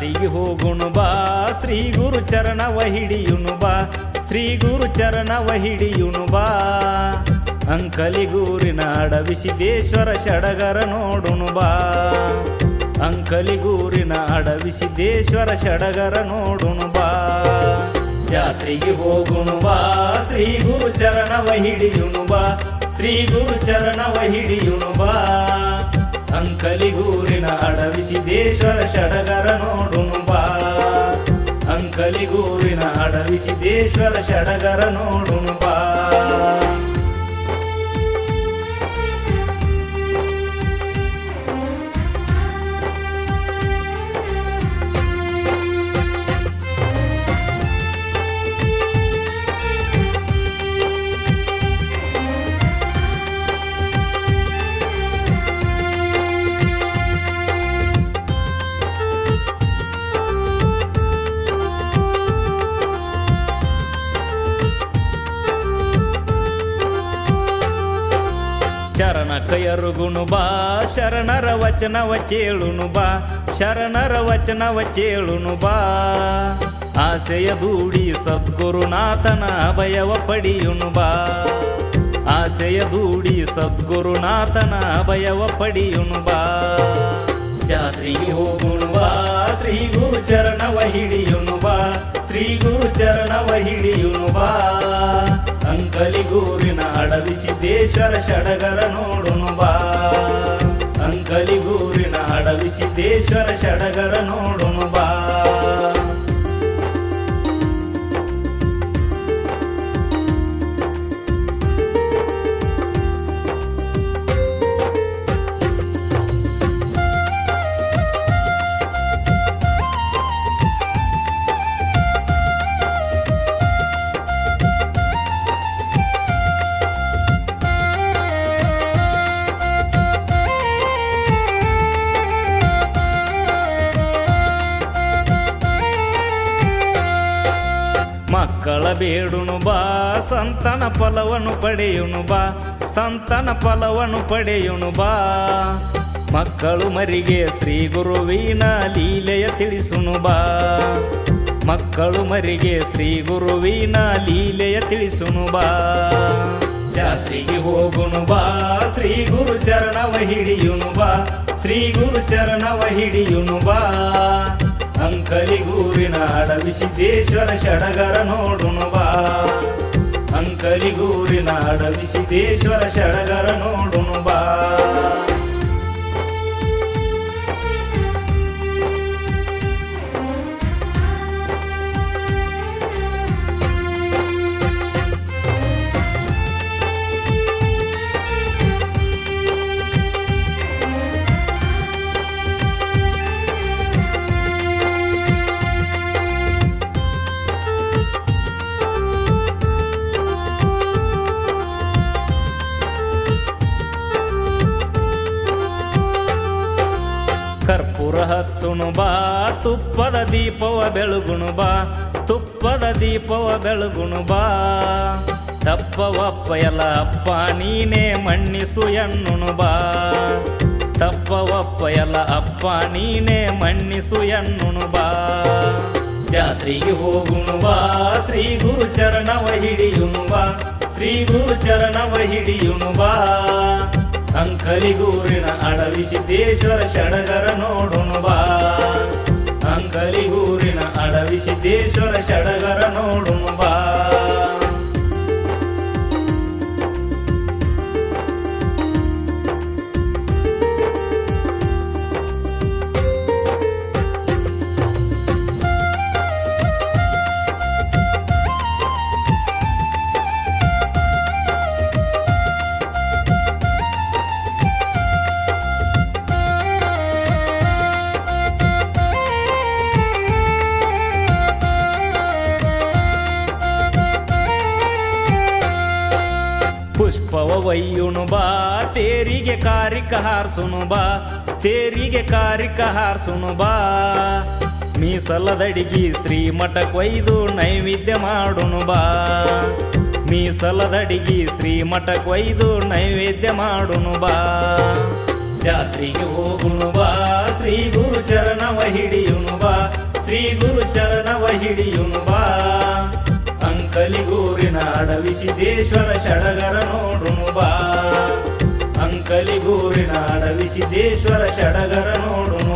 ಜಾತ್ರೆಗೆ ಹೋಗುಣು ಬಾ ಶ್ರೀ ಗುರು ಚರಣ ವಹಿಡಿಯುನು ಬಾ ಶ್ರೀ ಗುರು ಚರಣ ವಹಿಡಿಯುನು ಬಾ. ಅಂಕಲಿಗೂರಿನ ಅಡವಿಸಿದೇಶ್ವರ ಶಡಗರ ನೋಡುನು ಬಾ. ಅಂಕಲಿಗೂರಿನ ಅಡವಿಸಿದೇಶ್ವರ ಶಡಗರ ನೋಡುನು ಬಾ. ಜಾತ್ರೆಗೆ ಹೋಗುನು ಬಾ ಶ್ರೀ ಗುರು ಚರಣ ವಹಿಡಿಯುನು ಬಾ ಶ್ರೀ ಗುರು ಚರಣ ವಹಿಡಿಯುನು ಬಾ. ಅಂಕಲಿಗೂರಿನ ಅಡವಿಸಿದೇಶ್ವರ ಷಡಗರ ನೋಡು ಬಾ. ಅಂಕಲಿಗೂರಿನ ಅಡವಿಸಿದೇಶ್ವರ ಷಡಗರ ನೋಡು ಬಾ. ಚರಣ ಕೈಯರುಗುನು ಬಾ, ಶರಣರ ವಚನವ ಕೇಳುನು ಬಾ, ಶರಣರ ವಚನವ ಕೇಳುನು ಬಾ. ಆಸೆಯ ದೂಡಿ ಸದ್ಗುರುನಾಥನ ಅಭಯವ ಪಡಿಯುನು ಬಾ. ಆಸೆಯ ದೂಡಿ ಸದ್ಗುರುನಾಥನ ಅಭಯವ ಪಡಿಯುನು ಬಾ. ಜಾತ್ರೆಗೆ ಹೋಗುನು ಬಾ, ಶ್ರೀ ಗುರು ಚರಣವ ಹಿಡಿಯುನು ಬಾ, ಶ್ರೀ ಗುರು ಚರಣವ ಹಿಡಿಯುನು ಬಾ. ಅಂಕಲಿಗೂರಿನ ಅಡವಿಸಿದ್ದೇಶ್ವರ ಷಡಗರ ನೋಡುನು ಬಾ. ಅಂಕಲಿಗೂರಿನ ಅಡವಿಸಿದ್ದೇಶ್ವರ ಷಡಗರ ನೋಡುನು ಬಾ. ಮಕ್ಕಳ ಬೇಡುನು ಬಾ, ಸಂತನ ಫಲವನ್ನು ಪಡೆಯುನು ಬಾ, ಸಂತನ ಫಲವನ್ನು ಪಡೆಯುನು ಬಾ. ಮಕ್ಕಳು ಮರಿಗೆ ಶ್ರೀ ಗುರುವಿನ ಲೀಲೆಯ ತಿಳಿಸುನು ಬಾ. ಮಕ್ಕಳು ಮರಿಗೆ ಶ್ರೀ ಗುರುವಿನ ಲೀಲೆಯ ತಿಳಿಸುನು ಬಾ. ಜಾತ್ರೆಗೆ ಹೋಗುನು ಬಾ, ಶ್ರೀ ಗುರು ಚರಣವ ಹಿಡಿಯುನು ಬಾ, ಶ್ರೀ ಗುರು ಚರಣವ ಹಿಡಿಯುನು ಬಾ. ಅಂಕಲಿಗೂರಿನ ಅಡವಿಸಿದ್ದೇಶ್ವರ ಷಡಗರ ನೋಡುನು ಬಾ. ಅಂಕಲಿಗೂರಿನ ಅಡವಿಸಿದ್ದೇಶ್ವರ ಷಡಗರ ನೋಡುನು ಬಾ. ಹಚ್ಚುನು ಬಾ, ತುಪ್ಪದ ದೀಪವ ಬೆಳಗುನು ಬಾ, ತುಪ್ಪದ ದೀಪವ ಬೆಳಗುನು ಬಾ. ತಪ್ಪವಪ್ಪ ಎಲ್ಲ ಅಪ್ಪ, ನೀನೇ ಮಣ್ಣಿಸು ಎಣ್ಣುಣು ಬಾ. ತಪ್ಪವಪ್ಪ ಎಲ್ಲ ಅಪ್ಪ, ನೀನೇ ಮಣ್ಣಿಸು ಎಣ್ಣುಣು ಬಾ. ಜಾತ್ರೆಗೆ ಹೋಗುಣು ಬಾ, ಶ್ರೀ ಗುರು ಚರಣವ ಹಿಡಿಯುನು ಬಾ. ಶ್ರೀ ಗುರು ಚರಣವ ಹಿಡಿಯುನು ಬಾ. ಅಂಕಲಿಗೂರಿನ ಅಡವಿಸಿದ್ದೇಶ್ವರ ಷಡಗರ ನೋಡುನು ಬಾ. ಅಂಕಲಿಗೂರಿನ ಅಡವಿಸಿದ್ದೇಶ್ವರ ಷಡಗರ ಬಾ. ಒಯ್ಯುನು ಬಾ, ತೇರಿಗೆ ಕಾರಿಕ ಹಾರ್ಸುನು ಬಾ, ತೇರಿಗೆ ಕಾರಿಕ ಹಾರ್ಸುನು ಬಾ. ಮೀಸಲದಡಿಗಿ ಶ್ರೀಮಠ ಕೊಯ್ದು ನೈವೇದ್ಯ ಮಾಡುನು ಬಾ. ಮೀಸಲದಡಿಗಿ ಶ್ರೀಮಠ ಕೊಯ್ದು ನೈವೇದ್ಯ ಮಾಡುನು ಬಾ. ಜಾತ್ರೆಗೆ ಹೋಗುನು ಬಾ, ಶ್ರೀ ಗುರು ಚರಣವ ಹಿಡಿಯುನು ಬಾ, ಶ್ರೀ ಗುರು ಚರಣವ ಹಿಡಿಯುನು ಬಾ. ಅಂಕಲಿಗೂರಿನ ಅಡವಿಸಿ ದೇಶ್ವರ ಷಡಗರ ನೋಡುನು ಬಾ. ಅಂಕಲಿಗೂರಿನ ಅಡವಿಸಿ ದೇಶ್ವರ ಷಡಗರ ನೋಡುನು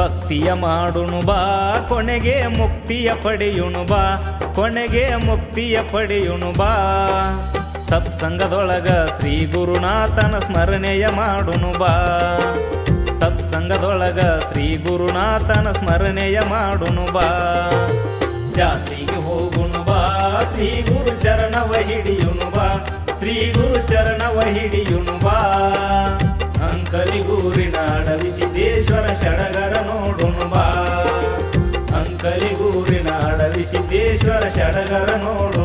ಭಕ್ತಿಯ ಮಾಡುಣು ಬಾ, ಕೊನೆಗೆ ಮುಕ್ತಿಯ ಪಡೆಯುಣು ಬಾ, ಕೊನೆಗೆ ಮುಕ್ತಿಯ ಪಡೆಯುಣು ಬಾ. ಸತ್ಸಂಗದೊಳಗ ಶ್ರೀ ಗುರುನಾಥನ ಸ್ಮರಣೆಯ ಮಾಡುನು ಬಾ. ಸತ್ಸಂಗದೊಳಗ ಶ್ರೀ ಗುರುನಾಥನ ಸ್ಮರಣೆಯ ಮಾಡುನು ಬಾ. ಜಾತ್ರೆಗೆ ಹೋಗುನು ಬಾ, ಶ್ರೀ ಗುರು ಚರಣವ ಹಿಡಿಯುನು ಬಾ, ಶ್ರೀ ಗುರು ಚರಣವ ಹಿಡಿಯುನು ಬಾ. ಅಂಕಲಿಗೂರಿನ ಅಡವಿ ಸಿದ್ದೇಶ್ವರ ಷಡಗರ ನೋಡುನು ಬಾ. ಅಂಕಲಿಗೂರಿನ ಅಡವಿ ಸಿದ್ದೇಶ್ವರ ಷಡಗರ ನೋಡು